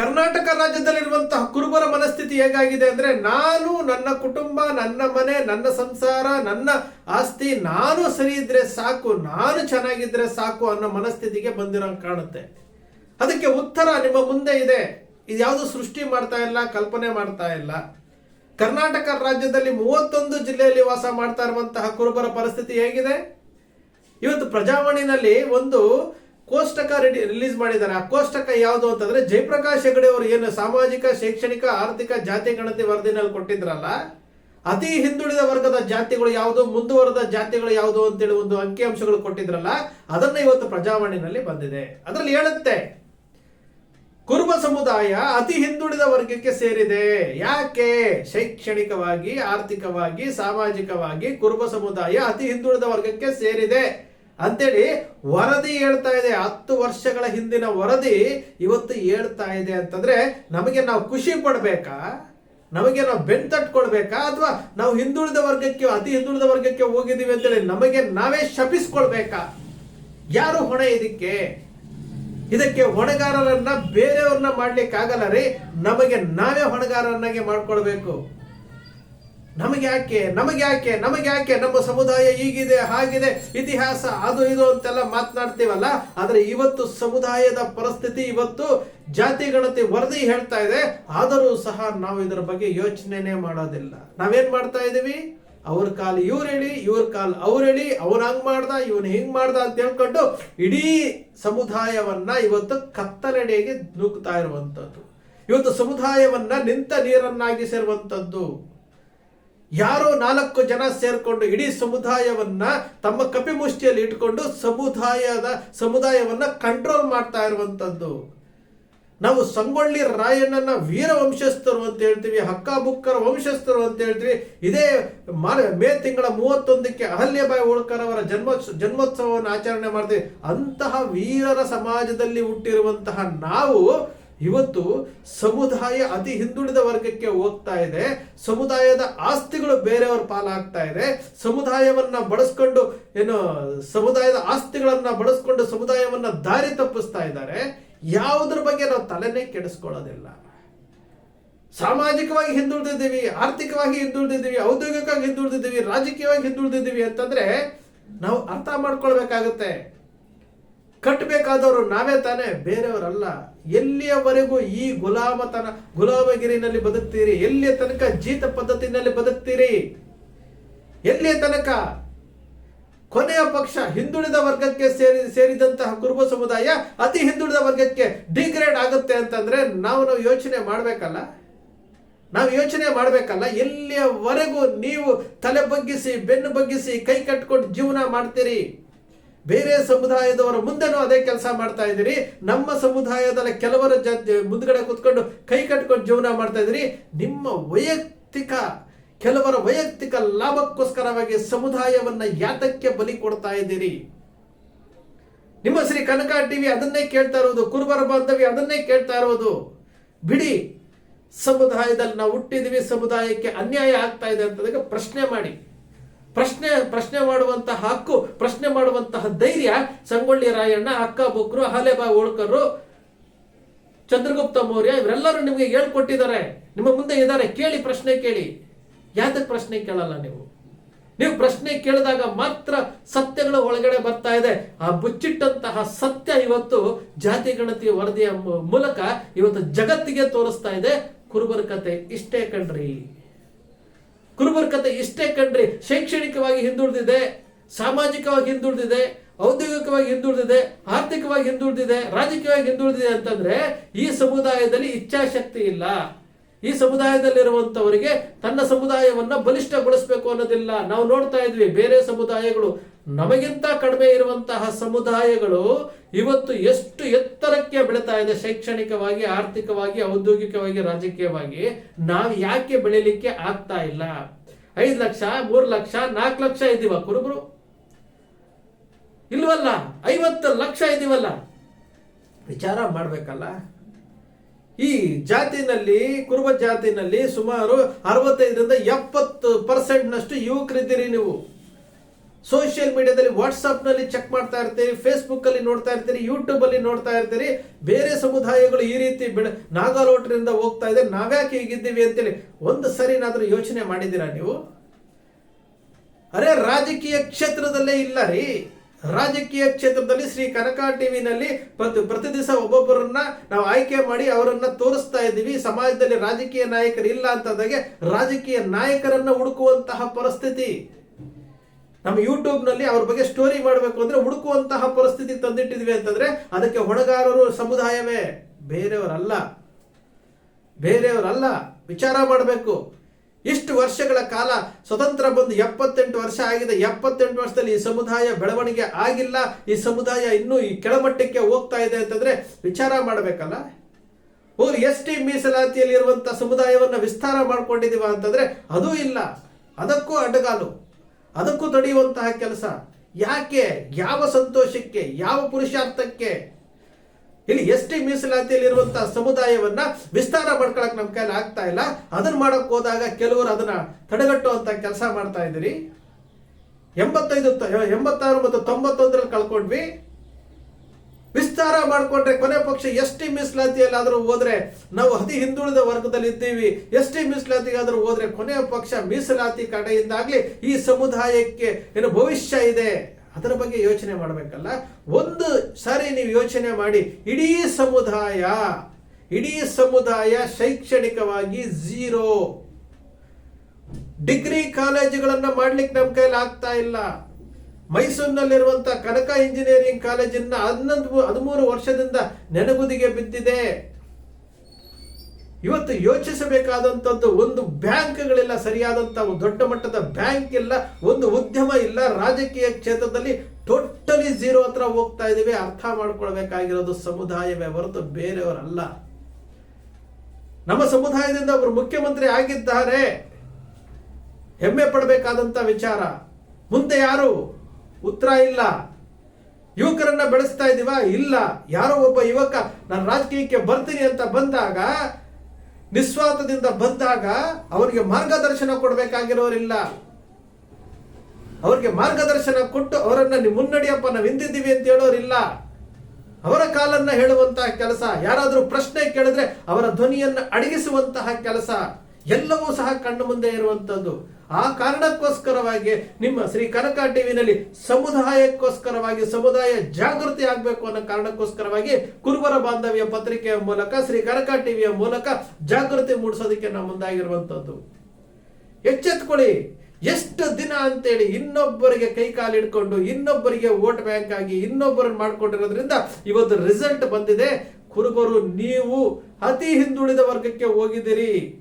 ಕರ್ನಾಟಕ ರಾಜ್ಯದಲ್ಲಿರುವಂತಹ ಕುರುಬರ ಮನಸ್ಥಿತಿ ಹೇಗಾಗಿದೆ ಅಂದ್ರೆ ನಾನು ನನ್ನ ಕುಟುಂಬ, ನನ್ನ ಮನೆ, ನನ್ನ ಸಂಸಾರ, ನನ್ನ ಆಸ್ತಿ ನಾನು ಸರಿ ಇದ್ರೆ ಸಾಕು, ನಾನು ಚೆನ್ನಾಗಿದ್ರೆ ಸಾಕು ಅನ್ನೋ ಮನಸ್ಥಿತಿಗೆ ಬಂದಿರೋ ಕಾಣುತ್ತೆ. ಅದಕ್ಕೆ ಉತ್ತರ ನಿಮ್ಮ ಮುಂದೆ ಇದೆ. ಇದ್ಯಾವುದು ಸೃಷ್ಟಿ ಮಾಡ್ತಾ ಇಲ್ಲ, ಕಲ್ಪನೆ ಮಾಡ್ತಾ ಇಲ್ಲ. ಕರ್ನಾಟಕ ರಾಜ್ಯದಲ್ಲಿ ಮೂವತ್ತೊಂದು ಜಿಲ್ಲೆಯಲ್ಲಿ ವಾಸ ಮಾಡ್ತಾ ಇರುವಂತಹ ಕುರುಬರ ಪರಿಸ್ಥಿತಿ ಹೇಗಿದೆ? ಇವತ್ತು ಪ್ರಜಾವಾಣಿನಲ್ಲಿ ಒಂದು ಕೋಷ್ಟಕ ರೆಡಿ ರಿಲೀಸ್ ಮಾಡಿದ್ದಾರೆ. ಆ ಕೋಷ್ಟಕ ಯಾವುದು ಅಂತಂದ್ರೆ ಜಯಪ್ರಕಾಶ್ ಹೆಗಡೆ ಅವರು ಏನು ಸಾಮಾಜಿಕ, ಶೈಕ್ಷಣಿಕ, ಆರ್ಥಿಕ ಜಾತಿ ಗಣತಿ ವರದಿನಲ್ಲಿ ಕೊಟ್ಟಿದ್ರಲ್ಲ, ಅತಿ ಹಿಂದುಳಿದ ವರ್ಗದ ಜಾತಿಗಳು ಯಾವುದು, ಮುಂದುವರೆದ ಜಾತಿಗಳು ಯಾವುದು ಅಂತೇಳಿ ಒಂದು ಅಂಕಿಅಂಶಗಳು ಕೊಟ್ಟಿದ್ರಲ್ಲ, ಅದನ್ನ ಇವತ್ತು ಪ್ರಜಾವಾಣಿನಲ್ಲಿ ಬಂದಿದೆ. ಅದರಲ್ಲಿ ಹೇಳುತ್ತೆ, ಕುರುಬ ಸಮುದಾಯ ಅತಿ ಹಿಂದುಳಿದ ವರ್ಗಕ್ಕೆ ಸೇರಿದೆ. ಯಾಕೆ? ಶೈಕ್ಷಣಿಕವಾಗಿ, ಆರ್ಥಿಕವಾಗಿ, ಸಾಮಾಜಿಕವಾಗಿ ಕುರುಬ ಸಮುದಾಯ ಅತಿ ಹಿಂದುಳಿದ ವರ್ಗಕ್ಕೆ ಸೇರಿದೆ. ಅಂತೇಳಿ ವರದಿ ಹೇಳ್ತಾ ಇದೆ. ಹತ್ತು ವರ್ಷಗಳ ಹಿಂದಿನ ವರದಿ ಇವತ್ತು ಹೇಳ್ತಾ ಇದೆ ಅಂತಂದ್ರೆ ನಮಗೆ ನಾವು ಖುಷಿ ಪಡ್ಬೇಕಾ? ನಮಗೆ ನಾವು ಬೆನ್ ತಟ್ಕೊಳ್ಬೇಕಾ? ಅಥವಾ ನಾವು ಹಿಂದುಳಿದ ವರ್ಗಕ್ಕೆ, ಅತಿ ಹಿಂದುಳಿದ ವರ್ಗಕ್ಕೆ ಹೋಗಿದ್ದೀವಿ ಅಂತೇಳಿ ನಮಗೆ ನಾವೇ ಶಪಿಸ್ಕೊಳ್ಬೇಕಾ? ಯಾರು ಹೊಣೆ ಇದಕ್ಕೆ? ಇದಕ್ಕೆ ಹೊಣೆಗಾರರನ್ನ ಬೇರೆಯವ್ರನ್ನ ಮಾಡ್ಲಿಕ್ಕೆ ಆಗಲ್ಲ ರೀ. ನಮಗೆ ನಾವೇ ಹೊಣೆಗಾರರನ್ನಾಗಿ ಮಾಡ್ಕೊಳ್ಬೇಕು. ನಮಗೆ ಯಾಕೆ ನಮಗ್ಯಾಕೆ ನಮಗೆ ಯಾಕೆ ನಮ್ಮ ಸಮುದಾಯ ಹೀಗಿದೆ, ಹಾಗಿದೆ, ಇತಿಹಾಸ ಅದು ಇದು ಅಂತೆಲ್ಲ ಮಾತನಾಡ್ತೀವಲ್ಲ? ಆದರೆ ಇವತ್ತು ಸಮುದಾಯದ ಪರಿಸ್ಥಿತಿ, ಇವತ್ತು ಜಾತಿ ಗಣತಿ ವರದಿ ಹೇಳ್ತಾ ಇದೆ. ಆದರೂ ಸಹ ನಾವು ಇದರ ಬಗ್ಗೆ ಯೋಚನೆನೇ ಮಾಡೋದಿಲ್ಲ. ನಾವೇನ್ ಮಾಡ್ತಾ ಇದೀವಿ? ಅವ್ರ ಕಾಲ್ ಇವ್ರು ಹೇಳಿ, ಇವ್ರ ಕಾಲ್ ಅವ್ರು ಹೇಳಿ, ಅವ್ನ ಹಂಗ್ ಮಾಡ್ದ, ಇವನ್ ಹಿಂಗ್ ಮಾಡ್ದ ಅಂತ ಹೇಳ್ಕೊಂಡು ಇಡೀ ಸಮುದಾಯವನ್ನ ಇವತ್ತು ಕತ್ತಲೆಡೆಗೆ ನೂಕ್ತಾ ಇರುವಂತದ್ದು. ಇವತ್ತು ಸಮುದಾಯವನ್ನ ನಿಂತ ನೀರನ್ನಾಗಿಸಿರುವಂತದ್ದು. ಯಾರೋ ನಾಲ್ಕು ಜನ ಸೇರ್ಕೊಂಡು ಇಡೀ ಸಮುದಾಯವನ್ನ ತಮ್ಮ ಕಪಿಮುಷ್ಟಿಯಲ್ಲಿ ಇಟ್ಕೊಂಡು ಸಮುದಾಯದ ಸಮುದಾಯವನ್ನ ಕಂಟ್ರೋಲ್ ಮಾಡ್ತಾ ಇರುವಂತದ್ದು. ನಾವು ಸಂಗೊಳ್ಳಿ ರಾಯಣ್ಣನ ವೀರ ವಂಶಸ್ಥರು ಅಂತ ಹೇಳ್ತೀವಿ ಹಕ್ಕಾಬುಕ್ಕರ ವಂಶಸ್ಥರು ಅಂತ ಹೇಳ್ತೀವಿ. ಇದೇ ಮೇ ತಿಂಗಳ ಮೂವತ್ತೊಂದಕ್ಕೆ ಅಹಲ್ಯಬಾಯಿ ಹೋಳ್ಕರ್ ಅವರ ಜನ್ಮ ಜನ್ಮೋತ್ಸವವನ್ನು ಆಚರಣೆ ಮಾಡ್ತೀವಿ. ಅಂತಹ ವೀರರ ಸಮಾಜದಲ್ಲಿ ಹುಟ್ಟಿರುವಂತಹ ನಾವು ಇವತ್ತು ಸಮುದಾಯ ಅತಿ ಹಿಂದುಳಿದ ವರ್ಗಕ್ಕೆ ಹೋಗ್ತಾ ಇದೆ. ಸಮುದಾಯದ ಆಸ್ತಿಗಳು ಬೇರೆಯವ್ರ ಪಾಲಾಗ್ತಾ ಇದೆ. ಸಮುದಾಯವನ್ನ ಬಳಸ್ಕೊಂಡು, ಏನು, ಸಮುದಾಯದ ಆಸ್ತಿಗಳನ್ನ ಬಳಸ್ಕೊಂಡು ಸಮುದಾಯವನ್ನ ದಾರಿ ತಪ್ಪಿಸ್ತಾ ಇದ್ದಾರೆ. ಯಾವುದ್ರ ಬಗ್ಗೆ ನಾವು ತಲೆನೇ ಕೆಡಿಸ್ಕೊಳ್ಳೋದಿಲ್ಲ. ಸಾಮಾಜಿಕವಾಗಿ ಹಿಂದುಳಿದಿದ್ದೀವಿ, ಆರ್ಥಿಕವಾಗಿ ಹಿಂದುಳಿದಿದ್ದೀವಿ, ಔದ್ಯೋಗಿಕವಾಗಿ ಹಿಂದುಳಿದಿದ್ದೀವಿ, ರಾಜಕೀಯವಾಗಿ ಹಿಂದುಳಿದಿದ್ದೀವಿ ಅಂತಂದ್ರೆ ನಾವು ಅರ್ಥ ಮಾಡ್ಕೊಳ್ಬೇಕಾಗತ್ತೆ. ಕಟ್ಟಬೇಕಾದವರು ನಾವೇ ತಾನೇ, ಬೇರೆಯವರಲ್ಲ. ಎಲ್ಲಿಯವರೆಗೂ ಈ ಗುಲಾಮತನ, ಗುಲಾಮಗಿರಿನಲ್ಲಿ ಬದುಕ್ತೀರಿ? ಎಲ್ಲಿಯ ತನಕ ಜೀತ ಪದ್ಧತಿನಲ್ಲಿ ಬದುಕ್ತೀರಿ? ಎಲ್ಲಿಯ ತನಕ? ಕೊನೆಯ ಪಕ್ಷ ಹಿಂದುಳಿದ ವರ್ಗಕ್ಕೆ ಸೇರಿ, ಸೇರಿದಂತಹ ಕುರುಬ ಸಮುದಾಯ ಅತಿ ಹಿಂದುಳಿದ ವರ್ಗಕ್ಕೆ ಡಿಗ್ರೇಡ್ ಆಗುತ್ತೆ ಅಂತಂದ್ರೆ ನಾವು ನಾವು ಯೋಚನೆ ಮಾಡಬೇಕಲ್ಲ? ನಾವು ಯೋಚನೆ ಮಾಡಬೇಕಲ್ಲ? ಎಲ್ಲಿಯವರೆಗೂ ನೀವು ತಲೆ ಬಗ್ಗಿಸಿ, ಬೆನ್ನು ಬಗ್ಗಿಸಿ ಕೈ ಕಟ್ಕೊಂಡು ಜೀವನ ಮಾಡ್ತೀರಿ? ಬೇರೆ ಸಮುದಾಯದವರ ಮುಂದೆನೂ ಅದೇ ಕೆಲಸ ಮಾಡ್ತಾ ಇದ್ದೀರಿ. ನಮ್ಮ ಸಮುದಾಯದಲ್ಲಿ ಕೆಲವರ ಜ ಮುಂದ್ಗಡೆ ಕೂತ್ಕೊಂಡು ಕೈ ಕಟ್ಕೊಂಡು ಜೀವನ ಮಾಡ್ತಾ ಇದ್ದೀರಿ. ನಿಮ್ಮ ವೈಯಕ್ತಿಕ, ಕೆಲವರ ವೈಯಕ್ತಿಕ ಲಾಭಕ್ಕೋಸ್ಕರವಾಗಿ ಸಮುದಾಯವನ್ನ ಯಾತಕ್ಕೆ ಬಲಿ ಕೊಡ್ತಾ ಇದ್ದೀರಿ? ನಿಮ್ಮ ಶ್ರೀ ಕನಕ ಟಿವಿ ಅದನ್ನೇ ಕೇಳ್ತಾ ಇರೋದು, ಕುರುಬರ ಬಾಂಧವ್ಯ ಅದನ್ನೇ ಕೇಳ್ತಾ ಇರೋದು. ಬಿಡಿ, ಸಮುದಾಯದಲ್ಲಿ ನಾವು ಹುಟ್ಟಿದೀವಿ, ಸಮುದಾಯಕ್ಕೆ ಅನ್ಯಾಯ ಆಗ್ತಾ ಇದೆ ಅದಕ್ಕೆ ಪ್ರಶ್ನೆ ಮಾಡಿ. ಪ್ರಶ್ನೆ ಪ್ರಶ್ನೆ ಮಾಡುವಂತಹ ಹಕ್ಕು ಪ್ರಶ್ನೆ ಮಾಡುವಂತಹ ಧೈರ್ಯ ಸಂಗೊಳ್ಳಿ ರಾಯಣ್ಣ, ಅಕ್ಕ ಬುಕ್ರು, ಹಲೆಬಾ ಚಂದ್ರಗುಪ್ತ ಮೌರ್ಯ, ಇವರೆಲ್ಲರೂ ನಿಮಗೆ ಹೇಳ್ಕೊಟ್ಟಿದ್ದಾರೆ. ನಿಮ್ಮ ಮುಂದೆ ಇದ್ದಾರೆ. ಕೇಳಿ ಪ್ರಶ್ನೆ ಕೇಳಿ. ಯಾತಕ್ಕೆ ಪ್ರಶ್ನೆ ಕೇಳಲ್ಲ ನೀವು? ನೀವು ಪ್ರಶ್ನೆ ಕೇಳಿದಾಗ ಮಾತ್ರ ಸತ್ಯಗಳ ಒಳಗಡೆ ಬರ್ತಾ ಇದೆ. ಆ ಬುಚ್ಚಿಟ್ಟಂತಹ ಸತ್ಯ ಇವತ್ತು ಜಾತಿ, ಗಣತಿ, ವರದಿಯ ಮೂಲಕ ಇವತ್ತು ಜಗತ್ತಿಗೆ ತೋರಿಸ್ತಾ ಇದೆ. ಕುರುಬರ ಕತೆ ಇಷ್ಟೇ ಕಣ್ರಿ. ಕುರುಬರ ಕತೆ ಇಷ್ಟೇ ಕಣ್ರಿ. ಶೈಕ್ಷಣಿಕವಾಗಿ ಹಿಂದುಳಿದಿದೆ. ಸಾಮಾಜಿಕವಾಗಿ ಹಿಂದುಳಿದಿದೆ, ಔದ್ಯೋಗಿಕವಾಗಿ ಹಿಂದುಳಿದಿದೆ, ಆರ್ಥಿಕವಾಗಿ ಹಿಂದುಳಿದಿದೆ, ರಾಜಕೀಯವಾಗಿ ಹಿಂದುಳಿದಿದೆ ಅಂತಂದ್ರೆ ಈ ಸಮುದಾಯದಲ್ಲಿ ಇಚ್ಛಾಶಕ್ತಿ ಇಲ್ಲ. ಈ ಸಮುದಾಯದಲ್ಲಿರುವಂತವರಿಗೆ ತನ್ನ ಸಮುದಾಯವನ್ನ ಬಲಿಷ್ಠಗೊಳಿಸಬೇಕು ಅನ್ನೋದಿಲ್ಲ. ನಾವು ನೋಡ್ತಾ ಇದ್ವಿ ಬೇರೆ ಸಮುದಾಯಗಳು, ನಮಗಿಂತ ಕಡಿಮೆ ಇರುವಂತಹ ಸಮುದಾಯಗಳು ಇವತ್ತು ಎಷ್ಟು ಎತ್ತರಕ್ಕೆ ಬೆಳೀತಾ ಇದೆ ಶೈಕ್ಷಣಿಕವಾಗಿ, ಆರ್ಥಿಕವಾಗಿ, ಔದ್ಯೋಗಿಕವಾಗಿ, ರಾಜಕೀಯವಾಗಿ. ನಾವು ಯಾಕೆ ಬೆಳೀಲಿಕ್ಕೆ ಆಗ್ತಾ ಇಲ್ಲ? ಐದು ಲಕ್ಷ, ಮೂರು ಲಕ್ಷ, ನಾಲ್ಕು ಲಕ್ಷ ಇದ್ದೀವ ಕುರುಬರು? ಇಲ್ವಲ್ಲ? ಐವತ್ತು ಲಕ್ಷ ಇದೀವಲ್ಲ? ವಿಚಾರ ಮಾಡಬೇಕಲ್ಲ. ಈ ಜಾತಿನಲ್ಲಿ, ಕುರುಬ ಜಾತಿನಲ್ಲಿ ಸುಮಾರು ಅರವತ್ತೈದರಿಂದ ಎಪ್ಪತ್ತು ಪರ್ಸೆಂಟ್ನಷ್ಟು ಯುವಕರಿದ್ದೀರಿ ನೀವು. ಸೋಷಿಯಲ್ ಮೀಡಿಯಾದಲ್ಲಿ ವಾಟ್ಸಪ್ನಲ್ಲಿ ಚೆಕ್ ಮಾಡ್ತಾ ಇರ್ತೀರಿ ಫೇಸ್ಬುಕ್ ಅಲ್ಲಿ ನೋಡ್ತಾ ಇರ್ತೀರಿ ಯೂಟ್ಯೂಬ್ ಅಲ್ಲಿ ನೋಡ್ತಾ ಇರ್ತೀರಿ. ಬೇರೆ ಸಮುದಾಯಗಳು ಈ ರೀತಿ ಬೆಳ ನಾಗಾಲೋಟ್ರಿಂದ ಹೋಗ್ತಾ ಇದೆ, ನಾವ್ಯಾಕೆ ಹೀಗಿದ್ದೀವಿ ಅಂತೇಳಿ ಒಂದು ಸರಿನಾದರೂ ಯೋಚನೆ ಮಾಡಿದ್ದೀರಾ ನೀವು? ಅರೆ ರಾಜಕೀಯ ಕ್ಷೇತ್ರದಲ್ಲೇ ಇಲ್ಲ ರೀ. ರಾಜಕೀಯ ಕ್ಷೇತ್ರದಲ್ಲಿ ಶ್ರೀ ಕನಕ ಟಿವಿನಲ್ಲಿ ಪ್ರತಿ ಪ್ರತಿ ದಿವಸ ಒಬ್ಬೊಬ್ಬರನ್ನ ನಾವು ಆಯ್ಕೆ ಮಾಡಿ ಅವರನ್ನ ತೋರಿಸ್ತಾ ಇದ್ದೀವಿ. ಸಮಾಜದಲ್ಲಿ ರಾಜಕೀಯ ನಾಯಕರು ಇಲ್ಲ ಅಂತಂದಾಗೆ ರಾಜಕೀಯ ನಾಯಕರನ್ನ ಹುಡುಕುವಂತಹ ಪರಿಸ್ಥಿತಿ. ನಮ್ಮ ಯೂಟ್ಯೂಬ್ನಲ್ಲಿ ಅವ್ರ ಬಗ್ಗೆ ಸ್ಟೋರಿ ಮಾಡಬೇಕು ಅಂದ್ರೆ ಹುಡುಕುವಂತಹ ಪರಿಸ್ಥಿತಿ ತಂದಿಟ್ಟಿದ್ವಿ ಅಂತಂದ್ರೆ ಅದಕ್ಕೆ ಹೊಣೆಗಾರರು ಸಮುದಾಯವೇ ಬೇರೆಯವರಲ್ಲ. ಬೇರೆಯವರಲ್ಲ. ವಿಚಾರ ಮಾಡಬೇಕು. ಇಷ್ಟು ವರ್ಷಗಳ ಕಾಲ ಸ್ವತಂತ್ರ ಬಂದು ಎಪ್ಪತ್ತೆಂಟು ವರ್ಷ ಆಗಿದೆ. ಎಪ್ಪತ್ತೆಂಟು ವರ್ಷದಲ್ಲಿ ಈ ಸಮುದಾಯ ಬೆಳವಣಿಗೆ ಆಗಿಲ್ಲ. ಈ ಸಮುದಾಯ ಇನ್ನೂ ಈ ಕೆಳಮಟ್ಟಕ್ಕೆ ಹೋಗ್ತಾ ಇದೆ ಅಂತಂದ್ರೆ ವಿಚಾರ ಮಾಡಬೇಕಲ್ಲ? ಹೋಗಿ ಎಸ್ ಟಿ ಮೀಸಲಾತಿಯಲ್ಲಿ ಇರುವಂತ ಸಮುದಾಯವನ್ನು ವಿಸ್ತಾರ ಮಾಡ್ಕೊಂಡಿದೀವ ಅಂತಂದ್ರೆ ಅದೂ ಇಲ್ಲ. ಅದಕ್ಕೂ ಅಡ್ಡಗಾಲು. ಅದಕ್ಕೂ ತಡೆಯುವಂತಹ ಕೆಲಸ. ಯಾಕೆ? ಯಾವ ಸಂತೋಷಕ್ಕೆ? ಯಾವ ಪುರುಷಾರ್ಥಕ್ಕೆ? ಇಲ್ಲಿ ಎಸ್ ಟಿ ಮೀಸಲಾತಿಯಲ್ಲಿ ಇರುವಂತಹ ಸಮುದಾಯವನ್ನ ವಿಸ್ತಾರ ಮಾಡ್ಕೊಳಕ್ ನಮ್ ಕೈಲಿ ಆಗ್ತಾ ಇಲ್ಲ. ಅದನ್ನ ಮಾಡಕ್ ಹೋದಾಗ ಕೆಲವರು ಅದನ್ನ ತಡೆಗಟ್ಟುವಂತ ಕೆಲಸ ಮಾಡ್ತಾ ಇದ್ದೀರಿ. ಎಂಬತ್ತೈದು ಎಂಬತ್ತಾರು ಮತ್ತು ತೊಂಬತ್ತೊಂದರಲ್ಲಿ ಕಳ್ಕೊಂಡ್ವಿ. ವಿಸ್ತಾರ ಮಾಡ್ಕೊಂಡ್ರೆ ಕೊನೆ ಪಕ್ಷ ಎಸ್ ಟಿ ಮೀಸಲಾತಿಯಲ್ಲಾದ್ರೂ ಹೋದ್ರೆ ನಾವು ಅತಿ ಹಿಂದುಳಿದ ವರ್ಗದಲ್ಲಿ ಇದ್ದೀವಿ. ಎಸ್ ಟಿ ಮೀಸಲಾತಿಗಾದ್ರೂ ಹೋದ್ರೆ ಕೊನೆ ಪಕ್ಷ ಮೀಸಲಾತಿ ಕಡೆಯಿಂದಾಗ್ಲಿ ಈ ಸಮುದಾಯಕ್ಕೆ ಏನು ಭವಿಷ್ಯ ಇದೆ. ಅದರ ಬಗ್ಗೆ ಯೋಚನೆ ಮಾಡಬೇಕಲ್ಲ. ಒಂದು ಸಾರಿ ನೀವು ಯೋಚನೆ ಮಾಡಿ, ಇಡೀ ಸಮುದಾಯ ಇಡೀ ಸಮುದಾಯ ಶೈಕ್ಷಣಿಕವಾಗಿ ಝೀರೋ. ಡಿಗ್ರಿ ಕಾಲೇಜುಗಳನ್ನು ಮಾಡ್ಲಿಕ್ಕೆ ನಮ್ಮ ಕೈಲಿ ಆಗ್ತಾ ಇಲ್ಲ. ಮೈಸೂರಿನಲ್ಲಿರುವಂಥ ಕನಕ ಇಂಜಿನಿಯರಿಂಗ್ ಕಾಲೇಜಿನ ಹನ್ನೊಂದು ಹದಿಮೂರು ವರ್ಷದಿಂದ ನೆನಗುದಿಗೆ ಬಿದ್ದಿದೆ. ಇವತ್ತು ಯೋಚಿಸಬೇಕಾದಂಥದ್ದು ಒಂದು ಬ್ಯಾಂಕ್ಗಳೆಲ್ಲ, ಸರಿಯಾದಂತ ಒಂದು ದೊಡ್ಡ ಮಟ್ಟದ ಬ್ಯಾಂಕ್ ಇಲ್ಲ, ಒಂದು ಉದ್ಯಮ ಇಲ್ಲ, ರಾಜಕೀಯ ಕ್ಷೇತ್ರದಲ್ಲಿ ಟೋಟಲಿ ಝೀರೋ ಹತ್ರ ಹೋಗ್ತಾ ಇದೀವಿ ಅರ್ಥ ಮಾಡ್ಕೊಳ್ಬೇಕಾಗಿರೋದು ಸಮುದಾಯವೇ ಹೊರತು ಬೇರೆಯವರಲ್ಲ. ನಮ್ಮ ಸಮುದಾಯದಿಂದ ಅವರು ಮುಖ್ಯಮಂತ್ರಿ ಆಗಿದ್ದಾರೆ. ಹೆಮ್ಮೆ ಪಡಬೇಕಾದಂಥ ವಿಚಾರ. ಮುಂದೆ ಯಾರು? ಉತ್ತರ ಇಲ್ಲ. ಯುವಕರನ್ನ ಬೆಳೆಸ್ತಾ ಇದೀವಾ? ಇಲ್ಲ. ಯಾರೋ ಒಬ್ಬ ಯುವಕ, ನಾನು ರಾಜಕೀಯಕ್ಕೆ ಬರ್ತೀನಿ ಅಂತ ಬಂದಾಗ ನಿಸ್ವಾರ್ಥದಿಂದ ಬಂದಾಗ ಅವರಿಗೆ ಮಾರ್ಗದರ್ಶನ ಕೊಡಬೇಕಾಗಿರೋರಿಲ್ಲ. ಅವರಿಗೆ ಮಾರ್ಗದರ್ಶನ ಕೊಟ್ಟು ಅವರನ್ನ ಮುನ್ನಡಿಯಪ್ಪ ನಾವು ಹಿಂದಿದ್ದೀವಿ ಅಂತ ಹೇಳೋರಿಲ್ಲ. ಅವರ ಕಾಲನ್ನ ಹೇಳುವಂತಹ ಕೆಲಸ, ಯಾರಾದರೂ ಪ್ರಶ್ನೆ ಕೇಳಿದ್ರೆ ಅವರ ಧ್ವನಿಯನ್ನು ಅಡಗಿಸುವಂತಹ ಕೆಲಸ. ಎಲ್ಲವೂ ಸಹ ಕಣ್ಣು ಮುಂದೆ ಇರುವಂತದ್ದು. ಆ ಕಾರಣಕ್ಕೋಸ್ಕರವಾಗಿ ನಿಮ್ಮ ಶ್ರೀ ಕನಕ ಟಿವಿನಲ್ಲಿ ಸಮುದಾಯಕ್ಕೋಸ್ಕರವಾಗಿ, ಸಮುದಾಯ ಜಾಗೃತಿ ಆಗಬೇಕು ಅನ್ನೋ ಕಾರಣಕ್ಕೋಸ್ಕರವಾಗಿ ಕುರುಬರ ಬಾಂಧವ್ಯ ಪತ್ರಿಕೆಯ ಮೂಲಕ, ಶ್ರೀ ಕನಕ ಟಿವಿಯ ಮೂಲಕ ಜಾಗೃತಿ ಮೂಡಿಸೋದಕ್ಕೆ ನಾವು ಮುಂದಾಗಿರುವಂತದ್ದು. ಎಚ್ಚೆತ್ಕೊಳ್ಳಿ. ಎಷ್ಟು ದಿನ ಅಂತೇಳಿ ಇನ್ನೊಬ್ಬರಿಗೆ ಕೈ ಕಾಲು ಹಿಡ್ಕೊಂಡು, ಇನ್ನೊಬ್ಬರಿಗೆ ವೋಟ್ ಬ್ಯಾಂಕ್ ಆಗಿ, ಇನ್ನೊಬ್ಬರನ್ನ ಮಾಡ್ಕೊಂಡಿರೋದ್ರಿಂದ ಇವತ್ತು ರಿಸಲ್ಟ್ ಬಂದಿದೆ. ಕುರುಬರು, ನೀವು ಅತಿ ಹಿಂದುಳಿದ ವರ್ಗಕ್ಕೆ ಹೋಗಿದ್ದೀರಿ.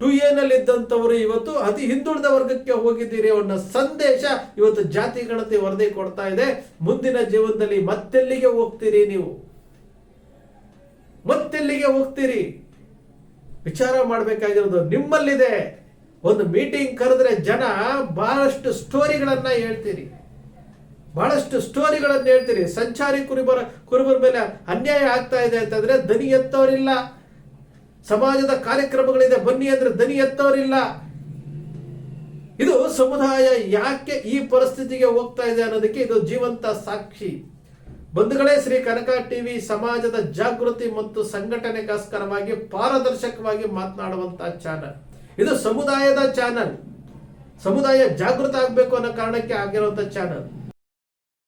ಟು ಎನಲ್ಲಿ ಇದ್ದಂಥವರು ಇವತ್ತು ಅತಿ ಹಿಂದುಳಿದ ವರ್ಗಕ್ಕೆ ಹೋಗಿದ್ದೀರಿ ಅನ್ನೋ ಸಂದೇಶ ಇವತ್ತು ಜಾತಿ ಗಣತಿ ವರದಿ ಕೊಡ್ತಾ ಇದೆ. ಮುಂದಿನ ಜೀವನದಲ್ಲಿ ಮತ್ತೆಲ್ಲಿಗೆ ಹೋಗ್ತೀರಿ ನೀವು? ಮತ್ತೆಲ್ಲಿಗೆ ಹೋಗ್ತೀರಿ? ವಿಚಾರ ಮಾಡಬೇಕಾಗಿರೋದು ನಿಮ್ಮಲ್ಲಿದೆ. ಒಂದು ಮೀಟಿಂಗ್ ಕರೆದ್ರೆ ಜನ ಬಹಳಷ್ಟು ಸ್ಟೋರಿಗಳನ್ನ ಹೇಳ್ತೀರಿ. ಬಹಳಷ್ಟು ಸ್ಟೋರಿಗಳನ್ನು ಹೇಳ್ತೀರಿ. ಸಂಚಾರಿ ಕುರುಬರ ಕುರುಬರ ಮೇಲೆ ಅನ್ಯಾಯ ಆಗ್ತಾ ಇದೆ ಅಂತಂದ್ರೆ ದನಿ ಎತ್ತವರಿಲ್ಲ ಸಮಾಜದ ಕಾರ್ಯಕ್ರಮಗಳಿದೆ ಬನ್ನಿ ಅಂದ್ರೆ ದನಿ ಎತ್ತವರಿಲ್ಲ ಇದು ಸಮುದಾಯ ಯಾಕೆ ಈ ಪರಿಸ್ಥಿತಿಗೆ ಹೋಗ್ತಾ ಇದೆ ಅನ್ನೋದಕ್ಕೆ ಇದು ಜೀವಂತ ಸಾಕ್ಷಿ. ಬಂಧುಗಳೇ, ಶ್ರೀ ಕನಕ ಟಿವಿ ಸಮಾಜದ ಜಾಗೃತಿ ಮತ್ತು ಸಂಘಟನೆಗೋಸ್ಕರವಾಗಿ ಪಾರದರ್ಶಕವಾಗಿ ಮಾತನಾಡುವಂತ ಚಾನಲ್. ಇದು ಸಮುದಾಯದ ಚಾನಲ್. ಸಮುದಾಯ ಜಾಗೃತ ಆಗಬೇಕು ಅನ್ನೋ ಕಾರಣಕ್ಕೆ ಆಗಿರುವಂತ ಚಾನಲ್.